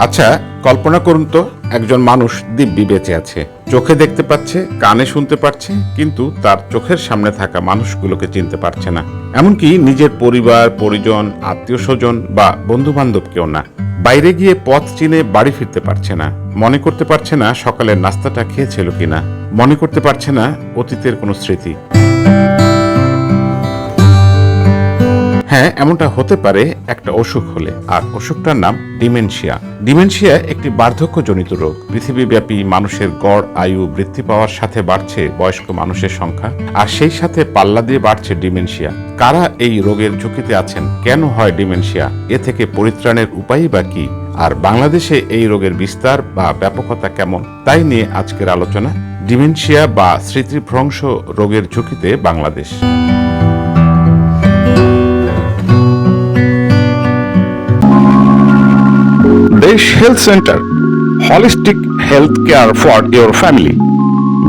আচ্ছা কল্পনা করুন তো, একজন মানুষ দিব্যি বেঁচে আছে। চোখে দেখতে পাচ্ছে, কানে শুনতে পাচ্ছে, কিন্তু তার চোখের সামনে থাকা মানুষগুলোকে চিনতে পারছে না। এমনকি নিজের পরিবার, পরিজন আত্মীয় স্বজন বা বন্ধু বান্ধবকেও না। বাইরে গিয়ে পথ চিনে বাড়ি ফিরতে পারছে না। মনে করতে পারছে না সকালের নাস্তাটা খেয়েছিল কিনা। মনে করতে পারছে না অতীতের কোনো স্মৃতি। হ্যাঁ এমনটা হতে পারে একটা অসুখ হলে। আর অসুখটার নাম ডিমেনশিয়া। ডিমেনশিয়া একটি বার্ধক্যজনিত রোগ। পৃথিবীব্যাপী মানুষের গড়, আয়ু বৃদ্ধি পাওয়ার সাথে বাড়ছে বয়স্ক মানুষের সংখ্যা, আর সেই সাথে পাল্লা দিয়ে বাড়ছে ডিমেনশিয়া। কারা এই রোগের ঝুঁকিতে আছেন? কেন হয় ডিমেনশিয়া? এ থেকে পরিত্রাণের উপায়ই বা কি? আর বাংলাদেশে এই রোগের বিস্তার বা ব্যাপকতা কেমন? তাই নিয়ে আজকের আলোচনা ডিমেনশিয়া বা স্মৃতিভ্রংশ রোগের ঝুঁকিতে Bangladesh. Desh Health Center, Holistic Health Care for your family.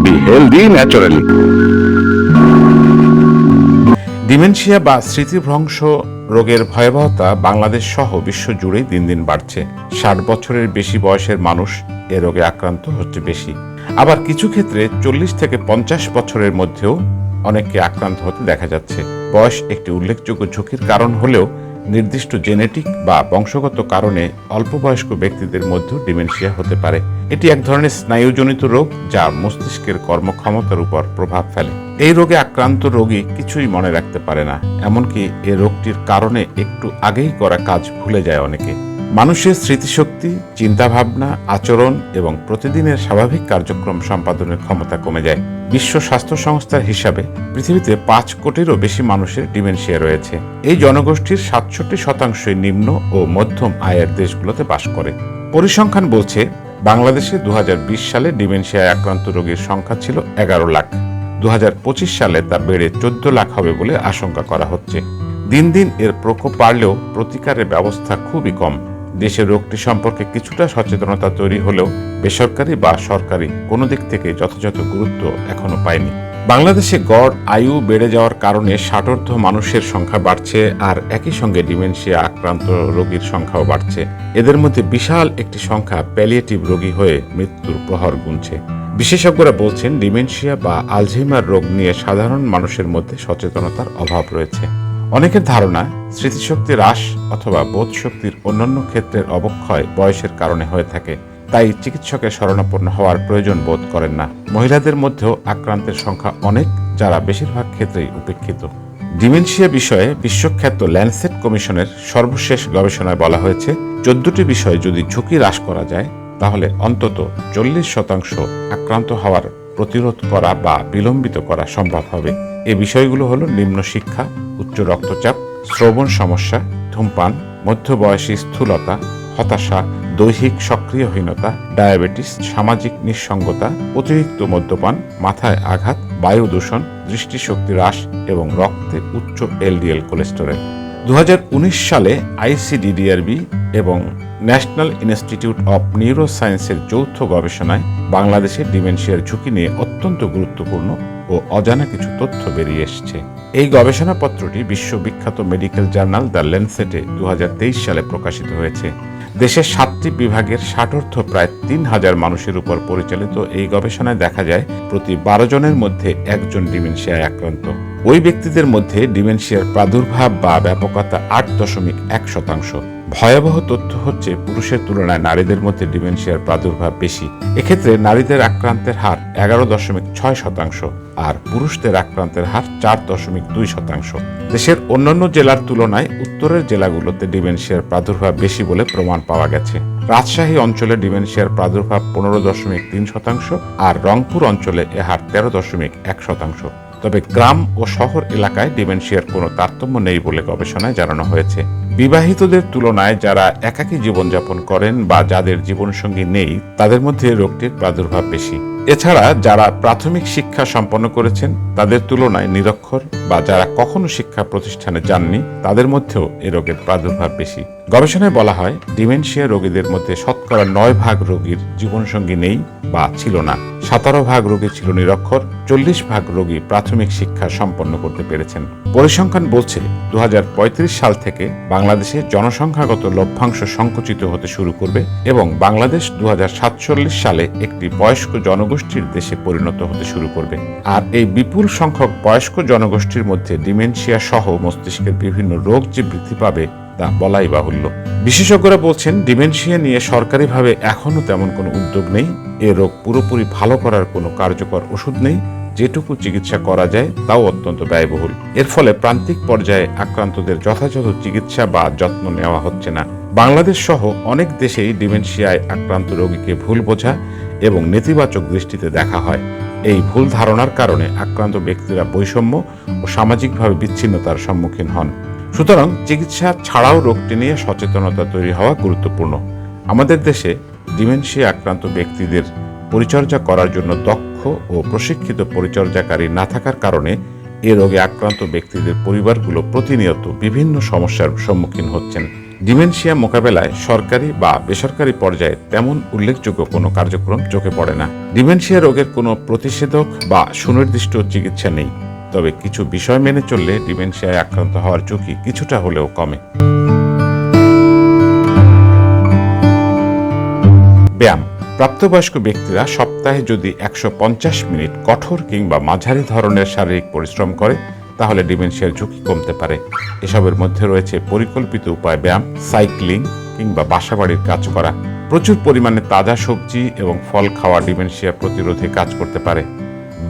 Be healthy naturally. Dementia বা স্মৃতিভ্রংশ রোগের ভয়াবহতা বাংলাদেশ সহ বিশ্ব জুড়েই দিন দিন বাড়ছে ষাট বছরের বেশি বয়সের মানুষ এ রোগে আক্রান্ত হচ্ছে বেশি আবার কিছু ক্ষেত্রে চল্লিশ থেকে পঞ্চাশ বছরের মধ্যেও অনেককে আক্রান্ত হতে দেখা যাচ্ছে বয়স একটি উল্লেখযোগ্য ঝুঁকির কারণ হলেও নির্দিষ্ট জেনেটিক বা বংশগত কারণে অল্প বয়স্ক ব্যক্তিদের মধ্যেও ডিমেনশিয়া হতে পারে। এটি এক ধরনের স্নায়ুজনিত রোগ যা মস্তিষ্কের কর্মক্ষমতার উপর প্রভাব ফেলে। এই রোগে আক্রান্ত রোগী কিছুই মনে রাখতে পারে না, এমনকি এ রোগটির কারণে একটু আগেই করা কাজ ভুলে যায় অনেকে। মানুষের স্মৃতিশক্তি, চিন্তাভাবনা, আচরণ এবং প্রতিদিনের স্বাভাবিক কার্যক্রম সম্পাদনের ক্ষমতা কমে যায়। বিশ্ব স্বাস্থ্য সংস্থার হিসাবে পৃথিবীতে পাঁচ কোটিরও বেশি মানুষের ডিমেনশিয়া রয়েছে। এই জনগোষ্ঠীর সাতষট্টি শতাংশই নিম্ন ও মধ্যম আয়ের দেশগুলোতে বাস করে। পরিসংখ্যান বলছে, বাংলাদেশে দু হাজার বিশ সালে ডিমেনশিয়ায় আক্রান্ত রোগীর সংখ্যা ছিল এগারো লাখ। দু হাজার পঁচিশ সালে তা বেড়ে চোদ্দ লাখ হবে বলে আশঙ্কা করা হচ্ছে। দিন দিন এর প্রকোপ বাড়লেও প্রতিকারের ব্যবস্থা খুবই কম। দেশে রোগটি সম্পর্কে কিছুটা সচেতনতা তৈরি হলেও বেসরকারি বা সরকারি কোনো দিক থেকে যথাযথ গুরুত্ব এখনও পায়নি। বাংলাদেশে গড়, আয়ু বেড়ে যাওয়ার কারণে ষাটোর্ধ মানুষের সংখ্যা বাড়ছে আর একই সঙ্গে ডিমেনশিয়া আক্রান্ত রোগীর সংখ্যাও বাড়ছে। এদের মধ্যে বিশাল একটি সংখ্যা প্যালিয়েটিভ রোগী হয়ে মৃত্যুর প্রহর গুনছে। বিশেষজ্ঞরা বলছেন, ডিমেনশিয়া বা আলঝেইমার রোগ নিয়ে সাধারণ মানুষের মধ্যে সচেতনতার অভাব রয়েছে। অনেকের ধারণা স্মৃতিশক্তি হ্রাস অথবা বোধ শক্তির অন্যান্য ক্ষেত্রের অবক্ষয় বয়সের কারণে হয়ে থাকে। তাই চিকিৎসকের শরণাপন্ন হওয়ার প্রয়োজন বোধ করেন না। মহিলাদের মধ্যেও আক্রান্তের সংখ্যা অনেক, যারা বেশিরভাগ ক্ষেত্রেই উপেক্ষিত। ডিমেনশিয়া বিষয়ে বিশ্বখ্যাত ল্যান্ডসেট কমিশনের সর্বশেষ গবেষণায় বলা হয়েছে, চোদ্দটি বিষয় যদি ঝুঁকি হ্রাস করা যায়, তাহলে অন্তত চল্লিশ শতাংশ আক্রান্ত হওয়ার প্রতিরোধ করা বা বিলম্বিত করা সম্ভব হবে। এ বিষয়গুলো হলো নিম্ন শিক্ষা, উচ্চ রক্তচাপ, শ্রবণ সমস্যা, ধূমপান, মধ্যবয়সী স্থূলতা, হতাশা, দৈহিক সক্রিয়হীনতা, ডায়াবেটিস, সামাজিক নিঃসঙ্গতা, অতিরিক্ত মদ্যপান, মাথায় আঘাত, বায়ু দূষণ, দৃষ্টিশক্তি হ্রাস এবং রক্তে উচ্চ এলডিএল কোলেস্টেরল। উনিশ সালে আইসিডিডিআরবি এবং ন্যাশনাল ইনস্টিটিউট অব নিউরো সায়েন্সের যৌথ গবেষণায় বাংলাদেশের ডিমেনশিয়ার ঝুঁকি নিয়ে অত্যন্ত গুরুত্বপূর্ণ ও অজানা কিছু তথ্য বেরিয়ে এসছে। এই গবেষণাপত্রটি বিশ্ববিখ্যাত মেডিকেল জার্নাল দ্য লেন্সেটে দু সালে প্রকাশিত হয়েছে। দেশের সাতটি বিভাগের ষাটর্থ প্রায় তিন হাজার মানুষের উপর পরিচালিত এই গবেষণায় দেখা যায়, প্রতি বারো জনের মধ্যে একজন ডিমেনশিয়ায় আক্রান্ত। ওই ব্যক্তিদের মধ্যে ডিমেনশিয়ার প্রাদুর্ভাব বা ব্যাপকতা আট দশমিক এক শতাংশ। ভয়াবহ তথ্য হচ্ছে পুরুষের তুলনায় নারীদের মধ্যে ডিমেনশিয়ার প্রাদুর্ভাব বেশি। এক্ষেত্রে নারীদের আক্রান্তের হার এগারো দশমিক ছয় শতাংশ আর পুরুষদের আক্রান্তের হার চার দশমিক দুই শতাংশ। দেশের অন্যান্য জেলার তুলনায় উত্তরের জেলাগুলোতে ডিমেনশিয়ার প্রাদুর্ভাব বেশি বলে প্রমাণ পাওয়া গেছে। রাজশাহী অঞ্চলে ডিমেনশিয়ার প্রাদুর্ভাব পনেরো দশমিক তিন শতাংশ আর রংপুর অঞ্চলে এ হার তেরো দশমিক এক শতাংশ। তবে গ্রাম ও শহর এলাকায় ডিমেনশিয়ার কোনো তারতম্য নেই বলে গবেষণায় জানানো হয়েছে। বিবাহিতদের তুলনায় যারা একাকী জীবনযাপন করেন বা যাদের জীবনসঙ্গী নেই, তাদের মধ্যে রোগটির প্রাদুর্ভাব বেশি। এছাড়া যারা প্রাথমিক শিক্ষা সম্পন্ন করেছেন, তাদের তুলনায় নিরক্ষর বা যারা কখনো শিক্ষা প্রতিষ্ঠানে যাননি, তাদের মধ্যেও এ রোগের প্রাদুর্ভাব বেশি। গবেষণায় বলা হয়, ডিমেনশিয়া রোগীদের মধ্যে শতকরা নয় ভাগ রোগীর জীবনসঙ্গী নেই বা ছিল না। সতেরো ভাগ রোগী ছিল নিরক্ষর, চল্লিশ ভাগ রোগী প্রাথমিক শিক্ষা সম্পন্ন করতে পেরেছেন। পরিসংখ্যান বলছে দু সাল থেকে বাংলাদেশে জনসংখ্যাগত লভ্যাংশ সংকুচিত হতে শুরু করবে এবং বাংলাদেশ দু হাজার সাতচল্লিশ সালে একটি বয়স্ক জনগোষ্ঠীর দেশে পরিণত হতে শুরু করবে। আর এই বিপুল সংখ্যক বয়স্ক জনগোষ্ঠীর মধ্যে ডিমেনশিয়া সহ মস্তিষ্কের বিভিন্ন রোগ যে বৃদ্ধি পাবে তা বলাই বাহুল্য। বিশেষজ্ঞরা বলছেন, ডিমেনশিয়া নিয়ে সরকারিভাবে এখনও তেমন কোনো উদ্যোগ নেই। এ রোগ পুরোপুরি ভালো করার কোনো কার্যকর ওষুধ নেই। যেটুকু চিকিৎসা করা যায়, তাও অত্যন্ত ব্যয়বহুল। এর ফলে প্রান্তিক পর্যায়ে আক্রান্তদের যথাযথ চিকিৎসা বা যত্ন নেওয়া হচ্ছে না। বাংলাদেশ সহ অনেক দেশেই ডিমেনশিয়ায় আক্রান্ত রোগীকে ভুল বোঝা এবং নেতিবাচক দৃষ্টিতে দেখা হয়। এই ভুল ধারণার কারণে আক্রান্ত ব্যক্তিরা বৈষম্য ও সামাজিকভাবে বিচ্ছিন্নতার সম্মুখীন হন। সুতরাং চিকিৎসা ছাড়াও রোগটি নিয়ে সচেতনতা তৈরি হওয়া গুরুত্বপূর্ণ। আমাদের দেশে ডিমেনশিয়া আক্রান্ত ব্যক্তিদের পরিচর্যা করার জন্য দক্ষ ও প্রশিক্ষিত পরিচর্যাকারী না থাকার কারণে এ রোগে আক্রান্ত ব্যক্তিদের পরিবারগুলো প্রতিনিয়ত বিভিন্ন সমস্যার সম্মুখীন হচ্ছেন। ডিমেনশিয়া মোকাবেলায় সরকারি বা বেসরকারি পর্যায়ে তেমন উল্লেখযোগ্য কোনো কার্যক্রম চোখে পড়ে না। ডিমেনশিয়া রোগের কোনো প্রতিষেধক বা সুনির্দিষ্ট চিকিৎসা নেই। তবে কিছু বিষয় মেনে চললে ডিমেনশিয়ায় আক্রান্ত হওয়ার ঝুঁকি কিছুটা হলেও কমে। ব্যায়াম। প্রাপ্তবয়স্ক ব্যক্তিরা সপ্তাহে যদি একশো পঞ্চাশ মিনিট কঠোর কিংবা মাঝারি ধরনের শারীরিক পরিশ্রম করে, তাহলে ডিমেনশিয়ার ঝুঁকি কমতে পারে। এসবের মধ্যে রয়েছে পরিকল্পিত উপায় ব্যায়াম, সাইক্লিং কিংবা বাসাবাড়ির কাজ করা। প্রচুর পরিমাণে তাজা সবজি এবং ফল খাওয়া ডিমেনশিয়া প্রতিরোধে কাজ করতে পারে।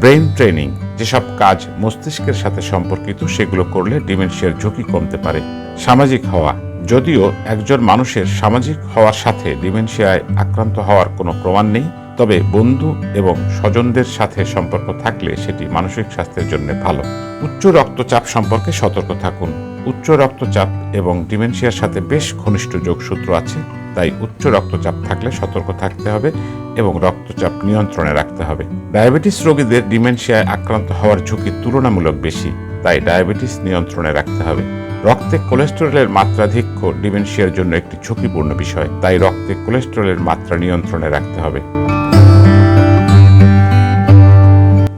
ব্রেন ট্রেনিং, যেসব কাজ মস্তিষ্কের সাথে সম্পর্কিত, সেগুলো করলে ডিমেনশিয়ার ঝুঁকি কমতে পারে। সামাজিক হওয়া, যদিও একজন মানুষের সামাজিক হওয়ার সাথে ডিমেনশিয়ায় আক্রান্ত হওয়ার কোনো প্রমাণ নেই, তবে বন্ধু এবং স্বজনদের সাথে সম্পর্ক থাকলে সেটি মানসিক স্বাস্থ্যের জন্য ভালো। উচ্চ রক্তচাপ সম্পর্কে সতর্ক থাকুন। উচ্চ রক্তচাপ এবং ডিমেনশিয়ার সাথে বেশ ঘনিষ্ঠ যোগসূত্র আছে, তাই উচ্চ রক্তচাপ থাকলে সতর্ক থাকতে হবে। এবং রক্তচাপ নিয়ন্ত্রণে রাখতে হবে। ডায়াবেটিস রোগীদের ডিমেনশিয়ায় আক্রান্ত হওয়ার ঝুঁকি তুলনামূলক বেশি, তাই ডায়াবেটিস নিয়ন্ত্রণে রাখতে হবে। রক্তে কোলেস্টেরলের মাত্রাধিক্য ডিমেনশিয়ার জন্য একটি ঝুঁকিপূর্ণ বিষয়, তাই রক্তে কোলেস্টেরলের মাত্রা নিয়ন্ত্রণে রাখতে হবে।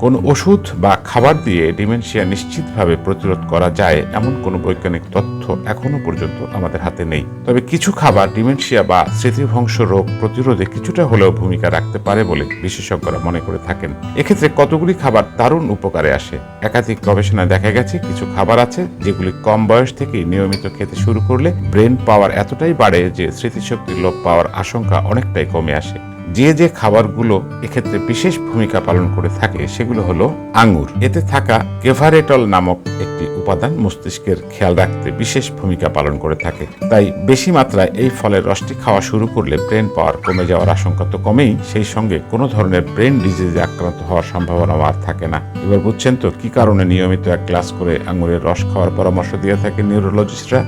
কোন ওষুধ বা খাবার দিয়ে ডিমেনশিয়া নিশ্চিতভাবে প্রতিরোধ করা যায় এমন কোনো বৈজ্ঞানিক তথ্য এখনও পর্যন্ত আমাদের হাতে নেই। তবে কিছু খাবার ডিমেনশিয়া বা স্মৃতিভ্রংশ রোগ প্রতিরোধে কিছুটা হলেও ভূমিকা রাখতে পারে বলে বিশেষজ্ঞরা মনে করে থাকেন। এক্ষেত্রে কতগুলি খাবার দারুণ উপকারে আসে? একাধিক গবেষণায় দেখা গেছে কিছু খাবার আছে যেগুলি কম বয়স থেকেই নিয়মিত খেতে শুরু করলে ব্রেন পাওয়ার এতটাই বাড়ে যে স্মৃতিশক্তির লোপ পাওয়ার আশঙ্কা অনেকটাই কমে আসে। যে যে খাবারগুলো এক্ষেত্রে বিশেষ ভূমিকা পালন করে থাকে সেগুলো হলো আঙুর এতে থাকা কেভারেটল নামক একটি উপাদান মস্তিষ্কের খেয়াল রাখতে বিশেষ ভূমিকা পালন করে থাকে। তাই বেশি মাত্রায় এই ফলের রসটি খাওয়া শুরু করলে ব্রেন পাওয়ার কমে যাওয়ার আশঙ্কা তো কমেই, সেই সঙ্গে কোনো ধরনের ব্রেন ডিজিজে আক্রান্ত হওয়ার সম্ভাবনাও আর থাকে না। এবার বুঝছেন তো কি কারণে নিয়মিত এক গ্লাস করে আঙুরের রস খাওয়ার পরামর্শ দিয়ে থাকে নিউরোলজিস্টরা?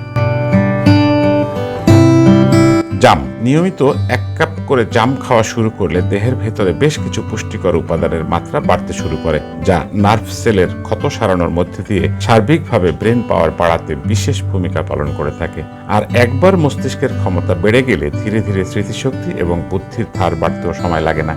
জাম। নিয়মিত এক কাপ করে জাম খাওয়া শুরু করলে দেহের ভেতরে বেশ কিছু পুষ্টিকর উপাদানের মাত্রা বাড়তে শুরু করে, যা নার্ভ সেলের ক্ষত সারানোর মধ্যে দিয়ে সার্বিকভাবে ব্রেন পাওয়ার বাড়াতে বিশেষ ভূমিকা পালন করে থাকে। আর একবার মস্তিষ্কের ক্ষমতা বেড়ে গেলে ধীরে ধীরে স্মৃতিশক্তি এবং বুদ্ধির ধার বাড়তেও সময় লাগে না।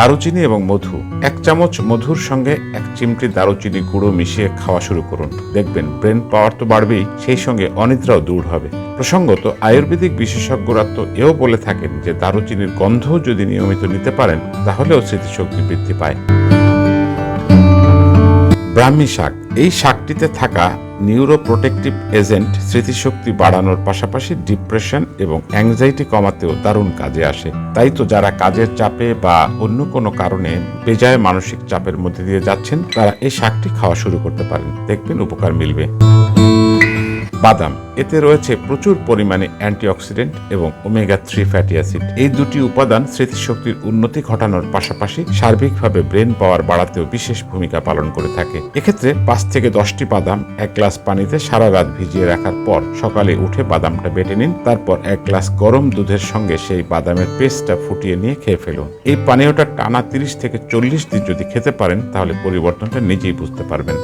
দারুচিনি এবং মধু। এক চামচ মধুর সঙ্গে এক চিমটি দারুচিনি গুঁড়ো মিশিয়ে খাওয়া শুরু করুন। দেখবেন ব্রেন পাওয়ার তো বাড়বেই, সেই সঙ্গে অনিদ্রাও দূর হবে। প্রসঙ্গত, আয়ুর্বেদিক বিশেষজ্ঞরা তো এও বলে থাকেন যে, দারুচিনির গন্ধ যদি নিয়মিত নিতে পারেন, তাহলেও স্মৃতিশক্তি বৃদ্ধি পায়। ব্রাহ্মী শাক। এই শাকটিতে থাকা নিউরোপ্রোটেক্টিভ এজেন্ট স্মৃতিশক্তি বাড়ানোর পাশাপাশি ডিপ্রেশন এবং অ্যাংজাইটি কমাতেও দারুণ কাজে আসে। তাই তো যারা কাজের চাপে বা অন্য কোনো কারণে বেজায় মানসিক চাপের মধ্যে দিয়ে যাচ্ছেন, তারা এই শাকটি খাওয়া শুরু করতে পারেন। দেখবেন উপকার মিলবে। বাদাম। এতে রয়েছে প্রচুর পরিমাণে অ্যান্টিঅক্সিডেন্ট এবং ওমেগা থ্রি ফ্যাটি অ্যাসিড। এই দুটি উপাদান স্মৃতিশক্তির উন্নতি ঘটানোর পাশাপাশি সার্বিকভাবে ব্রেন পাওয়ার বাড়াতেও বিশেষ ভূমিকা পালন করে থাকে। এক্ষেত্রে পাঁচ থেকে দশটি বাদাম এক গ্লাস পানিতে সারা রাত ভিজিয়ে রাখার পর সকালে উঠে বাদামটা বেটে নিন, তারপর এক গ্লাস গরম দুধের সঙ্গে সেই বাদামের পেস্টটা ফুটিয়ে নিয়ে খেয়ে ফেলুন। এই পানীয়টা টানা তিরিশ থেকে চল্লিশ দিন যদি খেতে পারেন, তাহলে পরিবর্তনটা নিজেই বুঝতে পারবেন।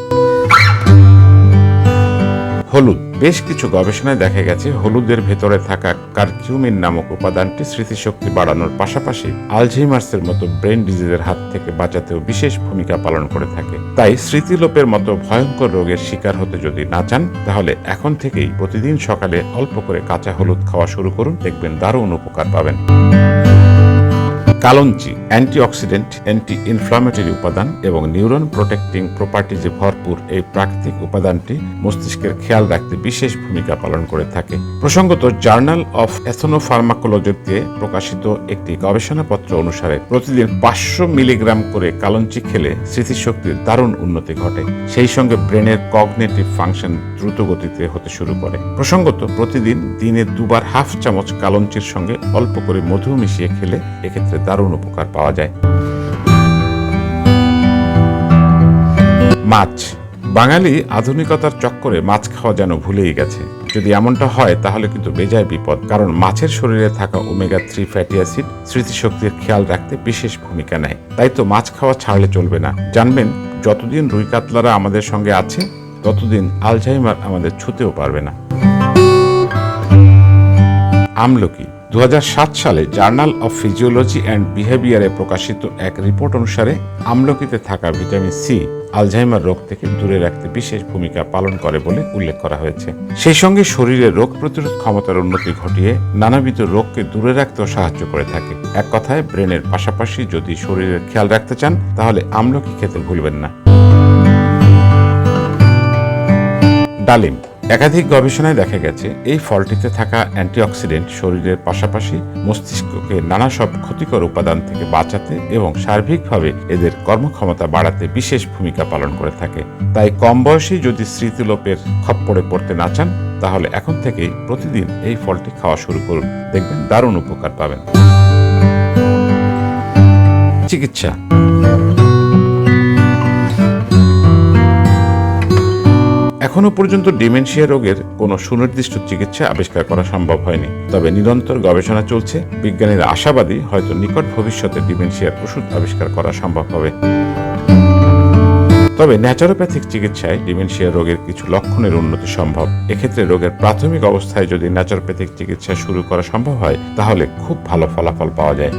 হলুদ। বেশ কিছু গবেষণায় দেখা গেছে, হলুদের ভেতরে থাকা কারকিউমিন নামক উপাদানটি স্মৃতিশক্তি বাড়ানোর পাশাপাশি আলঝেইমার্সের মতো ব্রেন ডিজিজের হাত থেকে বাঁচাতেও বিশেষ ভূমিকা পালন করে থাকে। তাই স্মৃতিলোপের মতো ভয়ঙ্কর রোগের শিকার হতে যদি না চান, তাহলে এখন থেকেই প্রতিদিন সকালে অল্প করে কাঁচা হলুদ খাওয়া শুরু করুন, দেখবেন দারুণ উপকার পাবেন। কালঞ্চি অ্যান্টিঅক্সিডেন্ট অ্যান্টি ইনফ্লামেটরি উপাদান এবং নিউরন প্রোটেক্টিং প্রপার্টিজে ভরপুর এই প্রাকৃতিক উপাদানটি মস্তিষ্কের খেয়াল রাখতে বিশেষ ভূমিকা পালন করে থাকে। প্রসঙ্গত, জার্নাল অফ এথনোফার্মাকোলজিতে প্রকাশিত একটি গবেষণাপত্র অনুসারে প্রতিদিন পাঁচশো মিলিগ্রাম করে কালঞ্চি খেলে স্মৃতিশক্তির দারুণ উন্নতি ঘটে। সেই সঙ্গে ব্রেনের কগনেটিভ ফাংশন দ্রুত গতিতে হতে শুরু করে। প্রসঙ্গত, প্রতিদিন দিনে দুবার হাফ চামচ কালঞ্চির সঙ্গে অল্প করে মধু মিশিয়ে খেলে এক্ষেত্রে দারুণ উপকার পাওয়া যায়। মাছ। বাঙালি আধুনিকতার চক্করে মাছ খাওয়া যেন ভুলেই গেছে। যদি এমনটা হয়, তাহলে কিন্তু বেজায় বিপদ। কারণ মাছের শরীরে থাকা ওমেগা থ্রি ফ্যাটি অ্যাসিড স্মৃতিশক্তির খেয়াল রাখতে বিশেষ ভূমিকা নেয়। তাই তো মাছ খাওয়া ছাড়লে চলবে না। জানবেন, যতদিন রুই কাতলারা আমাদের সঙ্গে আছে, ততদিন আলঝাইমার আমাদের ছুতেও পারবে না। আমলকি। দুহাজার সাত সালে জার্নাল অফ ফিজিওলজি অ্যান্ড বিহেভিয়ারে প্রকাশিত এক রিপোর্ট অনুসারে আমলকিতে থাকা ভিটামিন সি আলঝাইমার রোগ থেকে দূরে রাখতে বিশেষ ভূমিকা পালন করে বলে উল্লেখ করা হয়েছে। সেই সঙ্গে শরীরে রোগ প্রতিরোধ ক্ষমতার উন্নতি ঘটিয়ে নানাবিধ রোগকে দূরে রাখতেও সাহায্য করে থাকে। এক কথায়, ব্রেনের পাশাপাশি যদি শরীরের খেয়াল রাখতে চান, তাহলে আমলকি খেতে ভুলবেন না। ডালিম একাধিক গবেষণায় দেখা গেছে, এই ফলটিতে থাকা অ্যান্টিঅক্সিডেন্ট শরীরের পাশাপাশি মস্তিষ্ককে নানা সব ক্ষতিকর উপাদান থেকে বাঁচাতে এবং সার্বিকভাবে এদের কর্মক্ষমতা বাড়াতে বিশেষ ভূমিকা পালন করে থাকে। তাই কম বয়সেই যদি স্মৃতিলোপের খপ্পরে পড়তে না চান, তাহলে এখন থেকেই প্রতিদিন এই ফলটি খাওয়া শুরু করুন। দেখবেন দারুণ উপকার পাবেন। চিকিৎসা এখনও পর্যন্ত ডিমেনশিয়া রোগের কোনো সুনির্দিষ্ট চিকিৎসা আবিষ্কার করা সম্ভব হয়নি। তবে নিরন্তর গবেষণা চলছে, বিজ্ঞানীরা আশাবাদী হয়তো নিকট ভবিষ্যতে ডিমেনশিয়ার ওষুধ আবিষ্কার করা সম্ভব হবে। তবে ন্যাচারোপ্যাথিক চিকিৎসায় ডিমেনশিয়া রোগের কিছু লক্ষণের উন্নতি সম্ভব। এক্ষেত্রে রোগের প্রাথমিক অবস্থায় যদি ন্যাচারোপ্যাথিক চিকিৎসা শুরু করা সম্ভব হয়, তাহলে খুব ভালো ফলাফল পাওয়া যায়।